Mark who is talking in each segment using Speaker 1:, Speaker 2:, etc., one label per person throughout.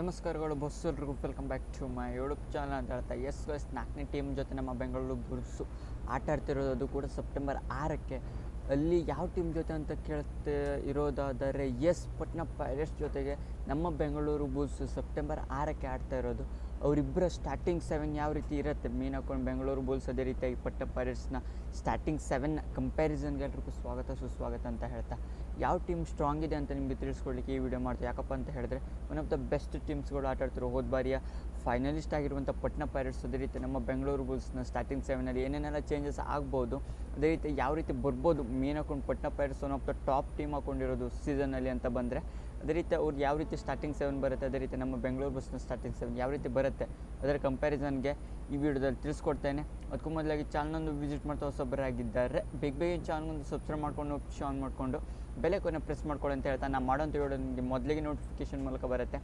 Speaker 1: ನಮಸ್ಕಾರಗಳು, ಬಸ್ ಎಲ್ರಿಗೂ welcome back to my YouTube channel ಅಂತ ಹೇಳ್ತಾ ಎಸ್ ಎಸ್ ನಾಲ್ಕನೇ ಟೀಮ್ ಜೊತೆ ನಮ್ಮ ಬೆಂಗಳೂರು ಬುಲ್ಸು ಆಟ ಆಡ್ತಿರೋದು ಅದು ಕೂಡ ಸೆಪ್ಟೆಂಬರ್ ಆರಕ್ಕೆ. ಅಲ್ಲಿ ಯಾವ ಟೀಮ್ ಜೊತೆ ಅಂತ ಕೇಳ್ತಾ ಇರೋದಾದರೆ ಎಸ್ ಪಟ್ನಾ ಪೈರೇಟ್ಸ್ ಜೊತೆಗೆ ನಮ್ಮ ಬೆಂಗಳೂರು ಬುಲ್ಸು ಸೆಪ್ಟೆಂಬರ್ ಆರಕ್ಕೆ ಆಡ್ತಾ ಇರೋದು. ಅವರಿಬ್ಬರ ಸ್ಟಾರ್ಟಿಂಗ್ ಸೆವೆನ್ ಯಾವ ರೀತಿ ಇರುತ್ತೆ? ಮೀನ್ ಹಾಕೊಂಡು ಬೆಂಗಳೂರು, ಬುಲ್ಸ್ ಅದೇ ರೀತಿಯಾಗಿ ಪಟ್ಟ ಪೈರೇಟ್ಸ್ನ ಸ್ಟಾರ್ಟಿಂಗ್ ಸೆವೆನ್ ಕಂಪ್ಯಾರಿಸನ್ಗೆ ಎಲ್ರಿಗೂ ಸ್ವಾಗತ, ಸುಸ್ವಾಗತ ಅಂತ ಹೇಳ್ತಾ. ಯಾವ ಟೀಮ್ ಸ್ಟ್ರಾಂಗ್ ಇದೆ ಅಂತ ನಿಮಗೆ ತಿಳಿಸ್ಕೊಡ್ಲಿಕ್ಕೆ ಈ ವಿಡಿಯೋ ಮಾಡ್ತಾ ಯಾಕಪ್ಪ ಅಂತ ಹೇಳಿದ್ರೆ ಒನ್ ಆಫ್ ದ ಬೆಸ್ಟ್ ಟೀಮ್ಸ್ಗಳು ಆಟ ಆಡ್ತಿರೋ ಹೋದ ಬಾರಿಯ ಫೈನಲಿಸ್ಟ್ ಆಗಿರುವಂಥ ಪಟ್ನ ಪೈರೇಟ್ಸ್ ಅದೇ ರೀತಿ ನಮ್ಮ ಬೆಂಗಳೂರು ಬುಲ್ಸ್ನ ಸ್ಟಾರ್ಟಿಂಗ್ ಸೆವೆನಲ್ಲಿ ಏನೇನೆಲ್ಲ ಚೇಂಜಸ್ ಆಗ್ಬೋದು, ಅದೇ ರೀತಿ ಯಾವ ರೀತಿ ಬರ್ಬೋದು ಮೇನ್ ಹಾಕೊಂಡು Patna pirates one of the top team ಹಾಕ್ಕೊಂಡಿರೋದು ಸೀಸನಲ್ಲಿ ಅಂತ ಬಂದರೆ ಅದೇ ರೀತಿ ಅವ್ರು ಯಾವ ರೀತಿ ಸ್ಟಾರ್ಟಿಂಗ್ ಸೆವೆನ್ ಬರುತ್ತೆ, ಅದೇ ರೀತಿ ನಮ್ಮ ಬೆಂಗಳೂರು ಬಸ್ನ ಸ್ಟಾರ್ಟಿಂಗ್ ಸೆವೆನ್ ಯಾವ ರೀತಿ ಬರುತ್ತೆ, ಅದರ ಕಂಪ್ಯಾರಿಸನ್ಗೆ ಈ ವಿಡಿಯೋದಲ್ಲಿ ತಿಳಿಸ್ಕೊಡ್ತೇನೆ. ಅದಕ್ಕೂ ಮೊದಲಾಗಿ ಚಾನಲೊಂದು ವಿಸಿಟ್ ಮಾಡ್ತಾ ಹೊಸೊಬ್ಬರಾಗಿದ್ದಾರೆ. ಬೇಗ ಬೇಗ ಒಂದು ಸಬ್ಸ್ಕ್ರೈಬ್ ಮಾಡ್ಕೊಂಡು ಆನ್ ಮಾಡಿಕೊಂಡು ಬೆಲೆ ಕೊನೆ ಪ್ರೆಸ್ ಮಾಡ್ಕೊಳ್ಳಿ ಅಂತ ಹೇಳ್ತಾ ನಾನು ವಿಡಿಯೋ ನಿಮಗೆ ಮೊದಲಿಗೆ ನೋಟಿಫಿಕೇಶನ್ ಮೂಲಕ ಬರುತ್ತೆ.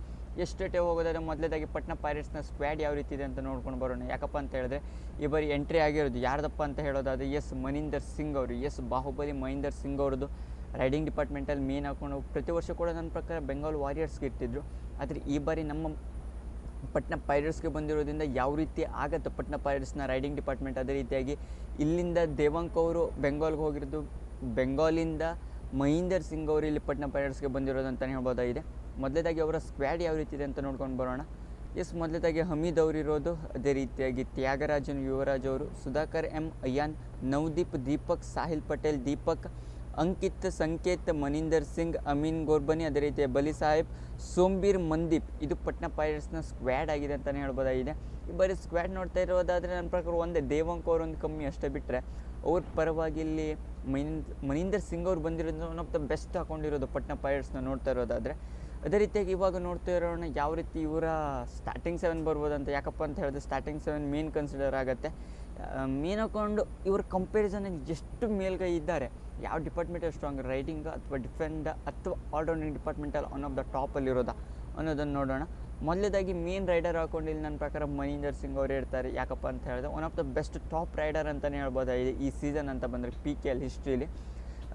Speaker 1: ಎಷ್ಟು ಟೇ ಹೋಗೋದಾದ್ರೆ ಮೊದಲೇದಾಗಿ ಪಟ್ನಾ ಪೈರೇಟ್ಸ್ನ ಸ್ಕ್ವಾಡ್ ಯಾವ ರೀತಿ ಇದೆ ಅಂತ ನೋಡ್ಕೊಂಡು ಬರೋಣ. ಯಾಕಪ್ಪ ಅಂತ ಹೇಳಿದ್ರೆ ಈ ಬಾರಿ ಎಂಟ್ರಿ ಆಗಿರೋದು ಯಾರ್ದಪ್ಪ ಅಂತ ಹೇಳೋದಾದ್ರೆ ಎಸ್ ಮನೀಂದರ್ ಸಿಂಗ್ ಅವರು, ಎಸ್ ಬಾಹುಬಲಿ ಮಹೀಂದರ್ ಸಿಂಗ್ ಅವ್ರದ್ದು. ರೈಡಿಂಗ್ ಡಿಪಾರ್ಟ್ಮೆಂಟಲ್ಲಿ ಮೇನ್ ಹಾಕೊಂಡು ಪ್ರತಿ ವರ್ಷ ಕೂಡ ನನ್ನ ಪ್ರಕಾರ ಬೆಂಗಾಲ್ ವಾರಿಯರ್ಸ್ಗೆ ಇರ್ತಿದ್ರು. ಆದರೆ ಈ ಬಾರಿ ನಮ್ಮ ಪಟ್ನಾ ಪೈರೇಟ್ಸ್ಗೆ ಬಂದಿರೋದ್ರಿಂದ ಯಾವ ರೀತಿ ಆಗುತ್ತೆ ಪಟ್ನಾ ಪೈರೇಟ್ಸ್ನ ರೈಡಿಂಗ್ ಡಿಪಾರ್ಟ್ಮೆಂಟ್ ಅದೇ ರೀತಿಯಾಗಿ ಇಲ್ಲಿಂದ ದೇವಾಂಕ್ ಅವರು ಬೆಂಗಾಲ್ಗೆ ಹೋಗಿರೋದು. ಬೆಂಗಾಲಿಂದ ಮಹೀಂದರ್ ಸಿಂಗ್ ಅವರು ಇಲ್ಲಿ ಪಟ್ನ ಪೈರೇಟ್ಸ್ಗೆ ಬಂದಿರೋದು ಅಂತಲೇ ಹೇಳ್ಬೋದಾಗಿದೆ. ಮೊದಲೇದಾಗಿ ಅವರ ಸ್ಕ್ವಾಡ್ ಯಾವ ರೀತಿ ಇದೆ ಅಂತ ನೋಡ್ಕೊಂಡು ಬರೋಣ. ಎಸ್ ಮೊದಲೇದಾಗಿ ಹಮೀದ್ ಅವರು ಇರೋದು ಅದೇ ರೀತಿಯಾಗಿ ತ್ಯಾಗರಾಜನ್, ಯುವರಾಜ್ ಅವರು, Sudhakar M Ayyan, Navdeep, Deepak, Sahil Patel, Deepak, Ankit, Sanket, Maninder Singh, Amin Ghorbani, ಅದೇ ರೀತಿಯ ಬಲಿ ಸಾಹೇಬ್, ಸೋಂಬೀರ್ ಮಂದೀಪ್, ಇದು ಪಟ್ನ ಪೈರೇಟ್ಸ್ನ ಸ್ಕ್ವಾಡ್ ಆಗಿದೆ ಅಂತಲೇ ಹೇಳ್ಬೋದಾಗಿದೆ. ಈ ಬಾರಿ ಸ್ಕ್ವಾಡ್ ನೋಡ್ತಾ ಇರೋದಾದರೆ ನನ್ನ ಪ್ರಕಾರ ಒಂದೇ, ದೇವಂಕ್ ಅವರೊಂದು ಕಮ್ಮಿ ಅಷ್ಟೇ ಬಿಟ್ಟರೆ ಅವ್ರ ಪರವಾಗಿ ಇಲ್ಲಿ ಮನೀಂದ್ ಮನೀಂದರ್ ಸಿಂಗ್ ಅವ್ರು ಬಂದಿರೋದು ಒನ್ ಆಫ್ ದ ಬೆಸ್ಟ್ ಹಾಕೊಂಡಿರೋದು ಪಟ್ನಾ ಪೈರೇಟ್ಸ್ನ ನೋಡ್ತಾ ಇರೋದಾದರೆ. ಅದೇ ರೀತಿಯಾಗಿ ಇವಾಗ ನೋಡ್ತಾ ಇರೋಣ ಯಾವ ರೀತಿ ಇವರ ಸ್ಟಾರ್ಟಿಂಗ್ ಸೆವೆನ್ ಬರ್ಬೋದು ಅಂತ ಯಾಕಪ್ಪ ಅಂತ ಹೇಳಿದ್ರೆ ಸ್ಟಾರ್ಟಿಂಗ್ ಸೆವೆನ್ ಮೇನ್ ಕನ್ಸಿಡರ್ ಆಗುತ್ತೆ. ಮೇನ್ ಹಾಕೊಂಡು ಇವ್ರ ಕಂಪ್ಯಾರಿಸನ್ ಎಷ್ಟು ಮೇಲ್ಗೈ ಇದ್ದಾರೆ. ಯಾವ ಡಿಪಾರ್ಟ್ಮೆಂಟ್ ಸ್ಟ್ರಾಂಗ್ ರೈಡಿಂಗ್ ಅಥವಾ ಡಿಫೆಂಡ್ ಅಥವಾ ಆಲ್ರೌಂಡಿಂಗ್ ಡಿಪಾರ್ಟ್ಮೆಂಟಲ್ಲಿ ಒನ್ ಆಫ್ ದ ಟಾಪಲ್ಲಿರೋದಾ ಅನ್ನೋದನ್ನು ನೋಡೋಣ. ಮೊದಲೇದಾಗಿ ಮೇನ್ ರೈಡರ್ ಹಾಕೊಂಡು ಇಲ್ಲಿ ನನ್ನ ಪ್ರಕಾರ ಮನೀಂದರ್ ಸಿಂಗ್ ಅವರು ಇರ್ತಾರೆ. ಯಾಕಪ್ಪ ಅಂತ ಹೇಳಿದ್ರೆ one of the best top raider ಅಂತಲೇ ಹೇಳ್ಬೋದಾಗಿದೆ ಈ ಸೀಸನ್ ಅಂತ ಬಂದರೆ ಪಿ ಕೆ ಎಲ್ ಹಿಸ್ಟ್ರಿಲಿ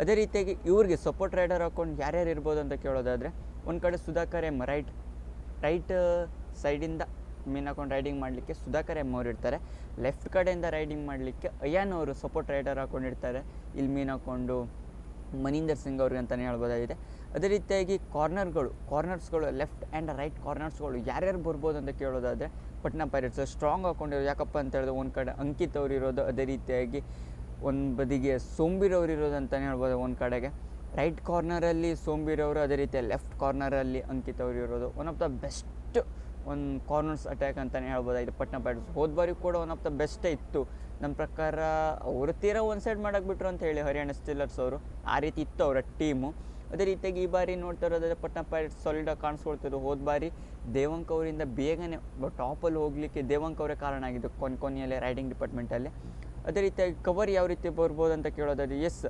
Speaker 1: ಅದೇ ರೀತಿಯಾಗಿ ಇವ್ರಿಗೆ ಸಪೋರ್ಟ್ ರೈಡರ್ ಹಾಕೊಂಡು ಯಾರ್ಯಾರು ಇರ್ಬೋದು ಅಂತ ಕೇಳೋದಾದರೆ, ಒಂದು ಕಡೆ ಸುಧಾಕರ್ ಎಂ ರೈಟ್ ರೈಟ್ ಸೈಡಿಂದ ಮೀನ್ ಹಾಕೊಂಡು ರೈಡಿಂಗ್ ಮಾಡಲಿಕ್ಕೆ ಸುಧಾಕರ್ ಎಂ ಅವ್ರು ಇರ್ತಾರೆ. ಲೆಫ್ಟ್ ಕಡೆಯಿಂದ ರೈಡಿಂಗ್ ಮಾಡಲಿಕ್ಕೆ ಅಯ್ಯಾನ್ ಅವರು ಸಪೋರ್ಟ್ ರೈಡರ್ ಹಾಕೊಂಡಿರ್ತಾರೆ ಇಲ್ಲಿ ಮೀನ್ ಹಾಕೊಂಡು ಮನೀಂದರ್ ಸಿಂಗ್ ಅವ್ರಿಗೆ ಅಂತಲೇ ಹೇಳ್ಬೋದಾಗಿದೆ. ಅದೇ ರೀತಿಯಾಗಿ ಕಾರ್ನರ್ಗಳು, ಕಾರ್ನರ್ಸ್ಗಳು, ಲೆಫ್ಟ್ ಆ್ಯಂಡ್ ರೈಟ್ ಕಾರ್ನರ್ಸ್ಗಳು ಯಾರ್ಯಾರು ಬರ್ಬೋದು ಅಂತ ಕೇಳೋದಾದರೆ ಪಟ್ನಾ ಪೈರೇಟ್ಸ್ ಸ್ಟ್ರಾಂಗ್ ಹಾಕೊಂಡಿರೋದು ಯಾಕಪ್ಪ ಅಂತ ಹೇಳಿದ್ರೆ ಒಂದು ಕಡೆ ಅಂಕಿತ್ ಅವ್ರು ಇರೋದು ಅದೇ ರೀತಿಯಾಗಿ ಒಂದು ಬದಿಗೆ ಸೋಂಬಿರವ್ರು ಇರೋದು ಅಂತಲೇ ಹೇಳ್ಬೋದು ಒಂದು ಕಡೆಗೆ. ರೈಟ್ ಕಾರ್ನರಲ್ಲಿ ಸೋಂಬಿರವರು ಅದೇ ರೀತಿ ಲೆಫ್ಟ್ ಕಾರ್ನರಲ್ಲಿ ಅಂಕಿತ್ ಅವರು ಇರೋದು ಒನ್ ಆಫ್ ದ ಬೆಸ್ಟ್ ಒಂದು ಕಾರ್ನರ್ಸ್ ಅಟ್ಯಾಕ್ ಅಂತಲೇ ಹೇಳ್ಬೋದಾಗಿದೆ ಪಟ್ನಾ ಪೈರೇಟ್ಸ್ ಹೋದ ಬಾರಿ ಕೂಡ ಒನ್ ಆಫ್ ದ ಬೆಸ್ಟೇ ಇತ್ತು. ನಮ್ಮ ಪ್ರಕಾರ ಅವರು ತೀರಾ ಒಂದು ಸೈಡ್ ಮಾಡಾಕ್ಬಿಟ್ರು ಬಿಟ್ರು ಅಂತ ಹೇಳಿ ಹರಿಯಾಣ ಸ್ಟಿಲ್ಲರ್ಸ್ ಅವರು. ಆ ರೀತಿ ಇತ್ತು ಅವರ ಟೀಮು ಅದೇ ರೀತಿಯಾಗಿ ಈ ಬಾರಿ ನೋಡ್ತಾ ಇರೋದಾದ್ರೆ ಪಟ್ನಾ ಪೈರೇಟ್ಸ್ ಸಾಲಿಡಾಗಿ ಕಾಣಿಸ್ಕೊಳ್ತಿದ್ರು. ಹೋದ ಬಾರಿ ದೇವಂಕ್ ಅವರಿಂದ ಬೇಗನೆ ಟಾಪಲ್ಲಿ ಹೋಗಲಿಕ್ಕೆ ದೇವಂಕ್ ಅವರೇ ಕಾರಣ ಆಗಿದ್ದು ಕೊನ್ ಕೊನೆಯಲ್ಲೇ ರೈಡಿಂಗ್ ಡಿಪಾರ್ಟ್ಮೆಂಟಲ್ಲಿ. ಅದೇ ರೀತಿಯಾಗಿ ಕವರ್ ಯಾವ ರೀತಿ ಬರ್ಬೋದು ಅಂತ ಕೇಳೋದಾದ್ರೆ yes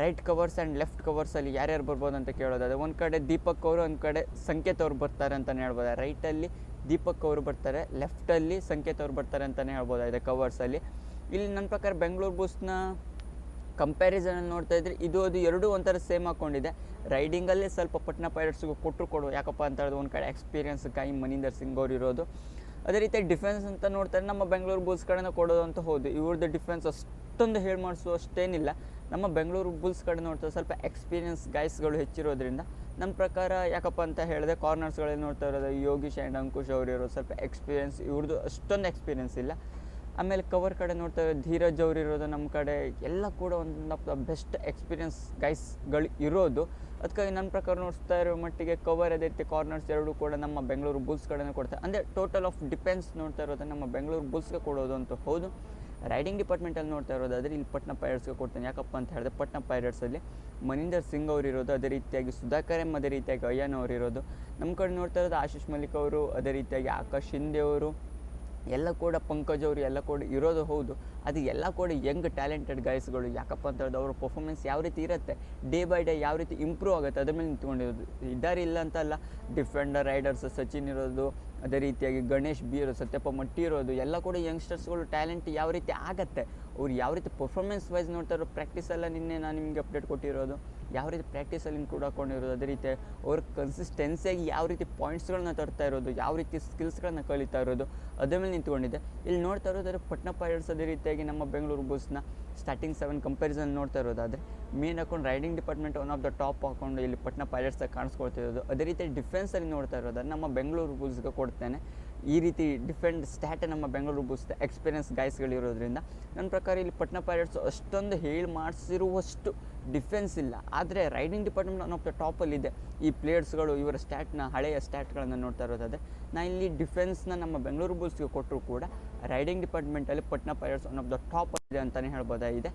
Speaker 1: right covers and left ಕವರ್ಸಲ್ಲಿ ಯಾರ್ಯಾರು ಬರ್ಬೋದು ಅಂತ ಕೇಳೋದಾದ್ರೆ, ಒಂದು ಕಡೆ ದೀಪಕ್ ಅವರು, ಒಂದು ಕಡೆ ಸಂಕೇತ್ ಅವ್ರು ಬರ್ತಾರೆ ಅಂತಲೇ ಹೇಳ್ಬೋದು? ರೈಟಲ್ಲಿ ದೀಪಕ್ ಅವರು ಬರ್ತಾರೆ ಲೆಫ್ಟಲ್ಲಿ ಸಂಕೇತ್ ಅವ್ರು ಬರ್ತಾರೆ ಅಂತಲೇ ಹೇಳ್ಬೋದಾಗಿದೆ ಕವರ್ಸಲ್ಲಿ ಇಲ್ಲಿ ನನ್ನ ಪ್ರಕಾರ ಬೆಂಗಳೂರು ಬೂಸ್ನ ಕಂಪ್ಯಾರಿಸನಲ್ಲಿ ನೋಡ್ತಾ ಇದ್ರೆ ಇದು ಅದು ಎರಡೂ ಒಂಥರ ಸೇಮ್ ಹಾಕ್ಕೊಂಡಿದೆ ರೈಡಿಂಗಲ್ಲೇ ಸ್ವಲ್ಪ ಪಟ್ನಾ ಪೈಲಟ್ಸ್ಗೂ ಕೊಟ್ಟರು ಕೊಡು, ಯಾಕಪ್ಪ ಅಂತ ಹೇಳಿದ್ರೆ ಒಂದು ಕಡೆ ಎಕ್ಸ್ಪೀರಿಯನ್ಸ್ ಕೈ, ಮನೀಂದರ್ ಸಿಂಗ್ ಅವ್ರು ಇರೋದು. ಅದೇ ರೀತಿ ಡಿಫೆನ್ಸ್ ಅಂತ ನೋಡ್ತಾರೆ, ನಮ್ಮ ಬೆಂಗಳೂರು ಬುಲ್ಸ್ ಕಡೆನೇ ಕೊಡೋದು ಅಂತ ಹೌದು. ಇವ್ರದ್ದು ಡಿಫೆನ್ಸ್ ಅಷ್ಟೊಂದು ಹೇಳಿ ಮಾಡಿಸೋ ಅಷ್ಟೇನಿಲ್ಲ. ನಮ್ಮ ಬೆಂಗಳೂರು ಬುಲ್ಸ್ ಕಡೆ ನೋಡ್ತಾರೆ, ಸ್ವಲ್ಪ ಎಕ್ಸ್ಪೀರಿಯನ್ಸ್ ಗೈಸ್ಗಳು ಹೆಚ್ಚಿರೋದ್ರಿಂದ. ನಮ್ಮ ಪ್ರಕಾರ ಯಾಕಪ್ಪ ಅಂತ ಹೇಳಿದೆ ಕಾರ್ನರ್ಸ್ಗಳಲ್ಲಿ ನೋಡ್ತಾ ಇರೋದು ಯೋಗೀಶ್ ಆ್ಯಂಡ್ ಅಂಕುಶ್ ಅವರು ಇರೋದು ಸ್ವಲ್ಪ ಎಕ್ಸ್ಪೀರಿಯನ್ಸ್ ಇವ್ರದ್ದು ಅಷ್ಟೊಂದು ಎಕ್ಸ್ಪೀರಿಯನ್ಸ್ ಇಲ್ಲ. ಆಮೇಲೆ ಕವರ್ ಕಡೆ ನೋಡ್ತಾ ಇರೋದು ಧೀರಜ್ ಅವ್ರು ಇರೋದು ನಮ್ಮ ಕಡೆ, ಎಲ್ಲ ಕೂಡ ಒಂದು ಆಫ್ ದ ಬೆಸ್ಟ್ ಎಕ್ಸ್ಪೀರಿಯನ್ಸ್ ಗೈಸ್ಗಳು ಇರೋದು. ಅದಕ್ಕಾಗಿ ನನ್ನ ಪ್ರಕಾರ ನೋಡ್ತಾ ಇರೋ ಮಟ್ಟಿಗೆ ಕವರ್ ಅದೇ ರೀತಿ ಕಾರ್ನರ್ಸ್ ಎರಡೂ ಕೂಡ ನಮ್ಮ ಬೆಂಗಳೂರು ಬುಲ್ಸ್ ಕಡೆನೇ ಕೊಡ್ತಾರೆ ಅಂದರೆ ಟೋಟಲ್ ಆಫ್ ಡಿಪೆನ್ಸ್ ನೋಡ್ತಾ ಇರೋದು ನಮ್ಮ ಬೆಂಗಳೂರು ಬುಲ್ಸ್ಗೆ ಕೊಡೋದು ಅಂತ ಹೌದು. ರೈಡಿಂಗ್ ಡಿಪಾರ್ಟ್ಮೆಂಟಲ್ಲಿ ನೋಡ್ತಾ ಇರೋದಾದರೆ ಇಲ್ಲಿ ಪಟ್ನಾ ಪೈರೇಟ್ಸ್ಗೆ ಕೊಡ್ತೇನೆ. ಯಾಕಪ್ಪ ಅಂತ ಹೇಳಿದ್ರೆ ಪಟ್ನಾ ಪೈರೇಟ್ಸಲ್ಲಿ ಮನೀಂದರ್ ಸಿಂಗ್ ಅವರು ಇರೋದು, ಅದೇ ರೀತಿಯಾಗಿ ಸುಧಾಕರ್ ಎಂ ಅದೇ ರೀತಿಯಾಗಿ ಅಯ್ಯನ್ ಅವರು ಇರೋದು. ನಮ್ಮ ಕಡೆ ನೋಡ್ತಾ ಇರೋದು ಆಶೀಶ್ ಮಲಿಕ್ ಅವರು, ಅದೇ ರೀತಿಯಾಗಿ ಆಕಾಶ್ ಶಿಂದೆ ಅವರು. ಎಲ್ಲ ಕೂಡ ಪಂಕಜ್ ಅವರು ಎಲ್ಲ ಕೂಡ ಇರೋದು ಹೌದು. ಅದು ಎಲ್ಲ ಕೂಡ ಯಂಗ್ ಟ್ಯಾಲೆಂಟೆಡ್ ಗೈಸ್ಗಳು ಯಾಕಪ್ಪ ಅಂತ ಹೇಳಿದ್ರೆ ಅವ್ರ ಪರ್ಫಾರ್ಮೆನ್ಸ್ ಯಾವ ರೀತಿ ಇರುತ್ತೆ? ಡೇ ಬೈ ಡೇ ಯಾವ ರೀತಿ ಇಂಪ್ರೂವ್ ಆಗುತ್ತೆ? ಅದ್ರ ಮೇಲೆ ನಿಂತ್ಕೊಂಡಿರೋದು. ಇದ್ದಾರೆ ಇಲ್ಲ ಅಂತ ಅಲ್ಲ. ಡಿಫೆಂಡರ್ ರೈಡರ್ಸ್ ಸಚಿನ್ ಇರೋದು. ಅದೇ ರೀತಿಯಾಗಿ ಗಣೇಶ್ ಬಿ ಇರೋದು, ಸತ್ಯಪ್ಪ ಮಟ್ಟಿ ಇರೋದು. ಎಲ್ಲ ಕೂಡ ಯಂಗ್ಸ್ಟರ್ಸ್ಗಳು ಟ್ಯಾಲೆಂಟ್ ಯಾವ ರೀತಿ ಆಗುತ್ತೆ? ಅವ್ರು ಯಾವ ರೀತಿ ಪರ್ಫಾರ್ಮೆನ್ಸ್ ವೈಸ್ ನೋಡ್ತಾರೋ ಪ್ರಾಕ್ಟೀಸ್ ಎಲ್ಲ ನಿನ್ನೆ ನಾನು ನಿಮಗೆ ಅಪ್ಡೇಟ್ ಕೊಟ್ಟಿರೋದು. ಯಾವ ರೀತಿ ಪ್ರಾಕ್ಟೀಸಲ್ಲಿ ಇನ್ಕ್ಲೂಡ್ ಹಾಕೊಂಡಿರೋದು, ಅದೇ ರೀತಿ ಅವ್ರ ಕನ್ಸಿಸ್ಟೆನ್ಸಿಯಾಗಿ ಯಾವ ರೀತಿ ಪಾಯಿಂಟ್ಸ್ಗಳನ್ನ ತರ್ತಾ ಇರೋದು, ಯಾವ ರೀತಿ ಸ್ಕಿಲ್ಸ್ಗಳನ್ನ ಕಲಿತಾ ಇರೋದು, ಅದ್ರ ಮೇಲೆ ನಿಂತ್ಕೊಂಡಿದೆ ಇಲ್ಲಿ ನೋಡ್ತಾ ಇರೋದಾದ್ರೆ ಪಟ್ನಾ ಪೈರಟ್ಸ್ ಅದೇ ರೀತಿಯಾಗಿ ನಮ್ಮ ಬೆಂಗಳೂರು ಬುಲ್ಸ್ನ ಸ್ಟಾರ್ಟಿಂಗ್ ಸೆವೆನ್ ಕಂಪ್ಯಾರಿಸನ್ ನೋಡ್ತಾ ಇರೋದಾದರೆ ಮೇನ್ ಹಾಕೊಂಡು raiding department one of the top ಹಾಕೊಂಡು ಇಲ್ಲಿ ಪಟ್ನಾ ಪೈರಟ್ಸಾಗಿ ಕಾಣಿಸ್ಕೊಳ್ತಿರೋದು ಅದೇ ರೀತಿ ಡಿಫೆನ್ಸಲ್ಲಿ ನೋಡ್ತಾ ಇರೋದಾದ್ರೆ ನಮ್ಮ ಬೆಂಗಳೂರು ಬುಲ್ಸ್ಗೆ ಕೊಡ್ತೇನೆ. ಈ ರೀತಿ ಡಿಫೆಂಡ್ ಸ್ಟ್ಯಾಟ್ ನಮ್ಮ ಬೆಂಗಳೂರು ಬುಲ್ಸ್ ಎಕ್ಸ್ಪೀರಿಯನ್ಸ್ ಗಾಯ್ಸ್ಗಳಿರೋದ್ರಿಂದ ನನ್ನ ಪ್ರಕಾರ ಇಲ್ಲಿ ಪಟ್ನಾ ಪೈರೇಟ್ಸ್ ಅಷ್ಟೊಂದು ಹೇಳಿ ಮಾಡಿಸಿರುವಷ್ಟು ಡಿಫೆನ್ಸ್ ಇಲ್ಲ. ಆದರೆ raiding department one of the ಟಾಪಲ್ಲಿದೆ. ಈ ಪ್ಲೇಯರ್ಸ್ಗಳು ಇವರ ಸ್ಟ್ಯಾಟ್ನ, ಹಳೆಯ ಸ್ಟ್ಯಾಟ್ಗಳನ್ನು ನೋಡ್ತಾ ಇರೋದಾದರೆ, ನಾ ಇಲ್ಲಿ ಡಿಫೆನ್ಸ್ನ ನಮ್ಮ ಬೆಂಗಳೂರು ಬುಲ್ಸ್ಗೆ ಕೊಟ್ಟರು ಕೂಡ raiding ಡಿಪಾರ್ಟ್ಮೆಂಟಲ್ಲಿ Patna pirates one of the top ಇದೆ ಅಂತಲೇ ಹೇಳ್ಬೋದಾಗಿದೆ.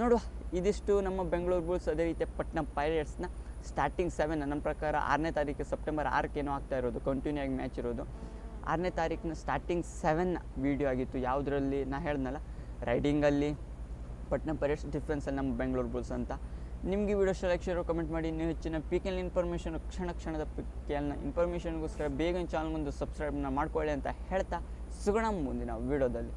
Speaker 1: ನೋಡುವ, ಇದಿಷ್ಟು ನಮ್ಮ ಬೆಂಗಳೂರು ಬುಲ್ಸ್ ಅದೇ ರೀತಿ ಪಟ್ನಾ ಪೈರೇಟ್ಸ್ನ ಸ್ಟಾರ್ಟಿಂಗ್ ಸೆವೆನ್ ನನ್ನ ಪ್ರಕಾರ ಆರನೇ ತಾರೀಕು ಸೆಪ್ಟೆಂಬರ್ ಆರಕ್ಕೇನೋ ಆಗ್ತಾ ಇರೋದು ಕಂಟಿನ್ಯೂ ಆಗಿ ಮ್ಯಾಚ್ ಇರೋದು. ಆರನೇ ತಾರೀಕಿನ ಸ್ಟಾರ್ಟಿಂಗ್ ಸೆವೆನ್ ವೀಡಿಯೋ ಆಗಿತ್ತು. ಯಾವುದರಲ್ಲಿ ನಾ ಹೇಳ್ದಲ್ಲ ರೈಡಿಂಗಲ್ಲಿ ಪಟ್ನಾ ಪೈರೇಟ್ಸ್ ಡಿಫೆನ್ಸಲ್ಲಿ ನಮ್ಮ ಬೆಂಗಳೂರು ಬುಲ್ಸ್ ಅಂತ. ನಿಮಗೆ ವಿಡಿಯೋ ಸೆಲೆಕ್ಷನ್ ಕಮೆಂಟ್ ಮಾಡಿ. ನೀವು ಹೆಚ್ಚಿನ ಪಿಕೆಲ್ ಇನ್ಫಾರ್ಮೇಷನ್ ಕ್ಷಣ ಕ್ಷಣದ ಪಿಕೆಲ್ನ ಇನ್ಫಾರ್ಮೇಷನ್ಗೋಸ್ಕರ ಬೇಗ ಮುಂದೆ ಸಬ್ಸ್ಕ್ರೈಬ್ನ ಮಾಡ್ಕೊಳ್ಳಿ ಅಂತ ಹೇಳ್ತಾ, ಸಿಗೋಣ ಮುಂದಿನ ವೀಡಿಯೋದಲ್ಲಿ